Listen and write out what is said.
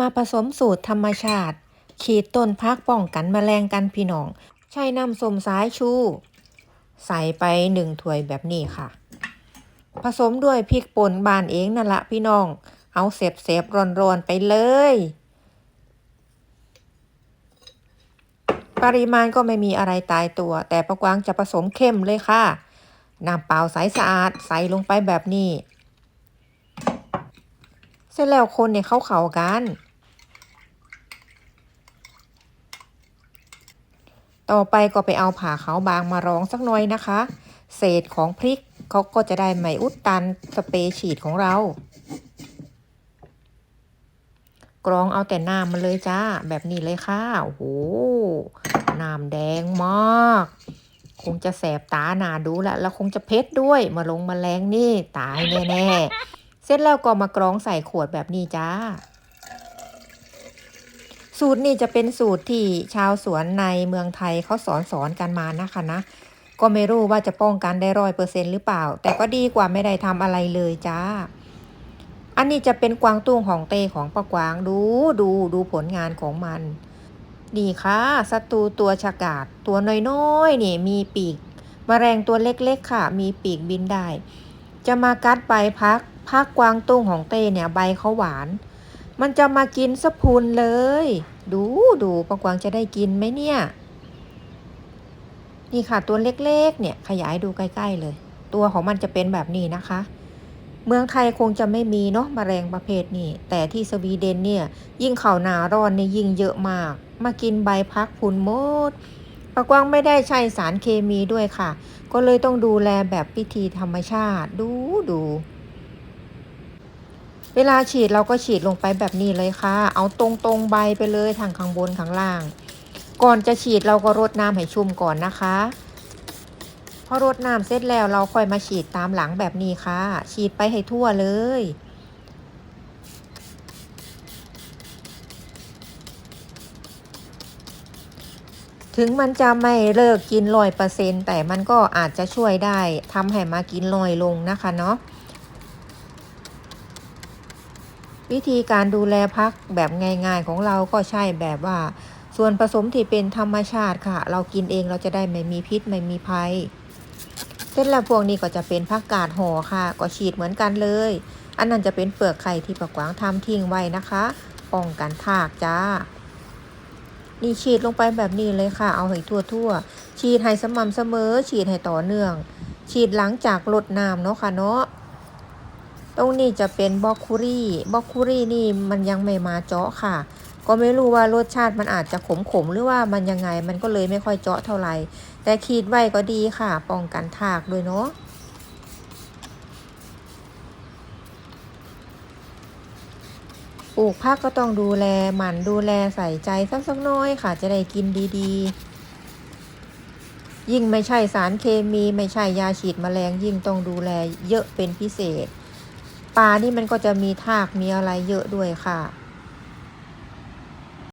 มาผสมสูตรธรรมชาติ ขีดต้นพักป้องกันแมลงกันพี่น้อง ใช้น้ำส้มสายชู ใส่ไปหนึ่งถ้วยแบบนี้ค่ะ ผสมด้วยพริกป่นบานเองนั่นละพี่น้อง เอาเสบเสบๆร้อนๆไปเลย ปริมาณก็ไม่มีอะไรตายตัว แต่ประกวางจะผสมเข้มเลยค่ะน้ำเปล่าใสสะอาดใส่ลงไปแบบนี้ เสร็จแล้วคนเนี่ยเข้าเข่ากัน ต่อไปก็ไปเอาผ่าขาวบางมารองสักหน่อยนะคะ เศษของพริกเขาก็จะได้ไม่อุดตันสเปรย์ฉีดของเรา กรองเอาแต่น้ำมันเลยจ้า แบบนี้เลยค่ะ โอ้โห น้ำแดงมาก คงจะแสบตาหนาดูและแล้วคงจะเผ็ดด้วย มาลงมาแรงนี่ ตายแน่ๆ เสร็จแล้วก็มากรองใส่ขวดแบบนี้จ้า สูตรนี่จะเป็นสูตรที่ชาวสวนในเมืองไทยเขาสอนสอนกันมานะคะนะ ก็ไม่รู้ว่าจะป้องกันได้ร้อยเปอร์เซ็นหรือเปล่า แต่ก็ดีกว่าไม่ได้ทำอะไรเลยจ้า อันนี้จะเป็นกวางตุ้งของเตของปะกวางดูดูดูผลงานของมันนี่ค่ะศัตรูตัวฉกาจตัวน้อยๆนี่มีปีกมแมลงตัวเล็กๆค่ะ มีปีกบินได้ จะมากัดใบพักพักกวางตุ้งของเต้เนี่ยใบเขาหวาน มันจะมากินสะพุนเลย ดูดูปะกวางจะได้กินไหมเนี่ย นี่ค่ะตัวเล็กๆ เนี่ยขยายดูใกล้ๆเลย ตัวของมันจะเป็นแบบนี้นะคะ เมืองไทยคงจะไม่มีเนาะแมลงประเภทนี้ แต่ที่สวีเดนเนี่ย ยิ่งเข่าหนาร้อนเนี่ยยิ่งเยอะมาก มากินใบพักพุนมดปะกวางไม่ได้ใช้สารเคมีด้วยค่ะ ก็เลยต้องดูแลแบบพิธีธรรมชาติ ดูดู เวลาฉีดเราก็ฉีดลงไปแบบนี้เลยค่ะ เอาตรงๆใบไปเลยทางข้างบนข้างล่าง ก่อนจะฉีดเราก็รดน้ำให้ชุ่มก่อนนะคะ พอรดน้ำเสร็จแล้วเราค่อยมาฉีดตามหลังแบบนี้ค่ะ ฉีดไปให้ทั่วเลยถึงมันจะไม่เลิกกินร้อยเปอร์เซ็นต์แต่มันก็อาจจะช่วยได้ทำให้มากินน้อยลงนะคะเนาะ วิธีการดูแลพักแบบง่ายๆของเราก็ใช่แบบว่า ส่วนผสมที่เป็นธรรมชาติค่ะ เรากินเองเราจะได้ไม่มีพิษไม่มีภัยเสร็จแล้วพวกนี้ก็จะเป็นผักกาดห่อค่ะ ก็ฉีดเหมือนกันเลย อันนั้นจะเป็นเปลือกไข่ที่ประกวางทำทิ้งไว้นะคะป้องกันทากจ้า นี่ฉีดลงไปแบบนี้เลยค่ะ เอาให้ทั่วๆฉีดให้สม่ำเสมอ ฉีดให้ต่อเนื่อง ฉีดหลังจากลดน้ำเนาะค่ะเนาะ ตรงนี้จะเป็นบล็อกคูรี่บล็อกคูรี่นี่มันยังไม่มาเจาะค่ะ ก็ไม่รู้ว่ารสชาติมันอาจจะขมๆหรือว่ามันยังไงมันก็เลยไม่ค่อยเจาะเท่าไหร่แต่ขีดไว้ก็ดีค่ะ ป้องกันทากด้วยเนาะปลูกผักก็ต้องดูแลหมั่นดูแลใส่ใจสักสักน้อยค่ะ จะได้กินดีๆ ยิ่งไม่ใช่สารเคมีไม่ใช่ยาฉีดแมลงยิ่งต้องดูแลเยอะเป็นพิเศษ ปลานี่มันก็จะมีทากมีอะไรเยอะด้วยค่ะ